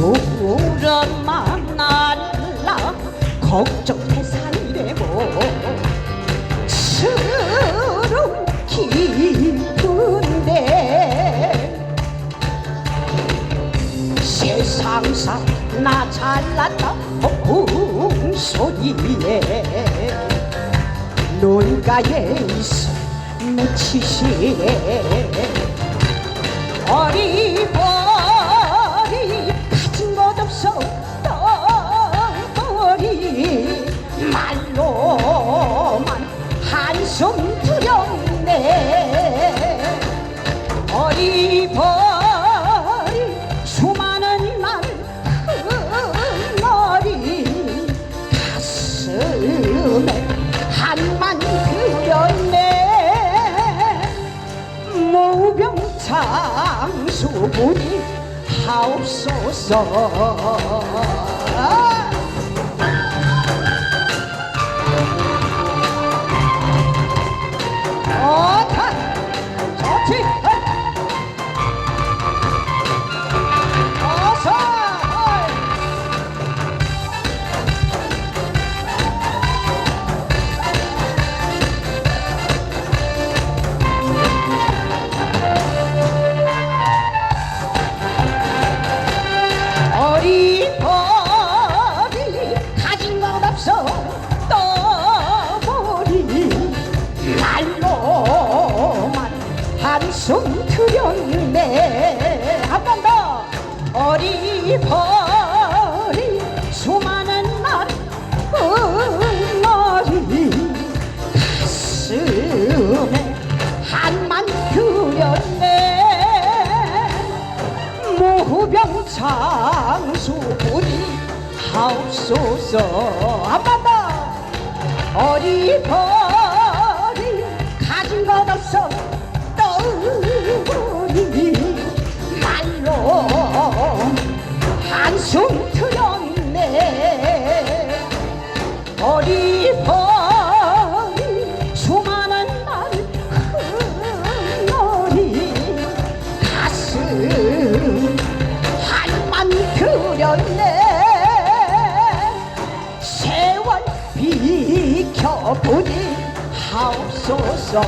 우울한 만날라 걱정해 산이 되고 스름 깊은데 세상사 나 잘났다. 웅소리에 논가에 있어 묻히시네. 어리버 모병장수분이 하옵소서 들였네 한 번 더. 어리버리 수많은 날 응어리 가슴에 한만 그렸네. 모병장수분이 하옵소서. 한 번 더. 어리버리 떠오르니 말로 한숨 들였네. 어리버리 수많은 날 흘러리 가슴 한만 그렸네. 세월 비켜보니 하옵소서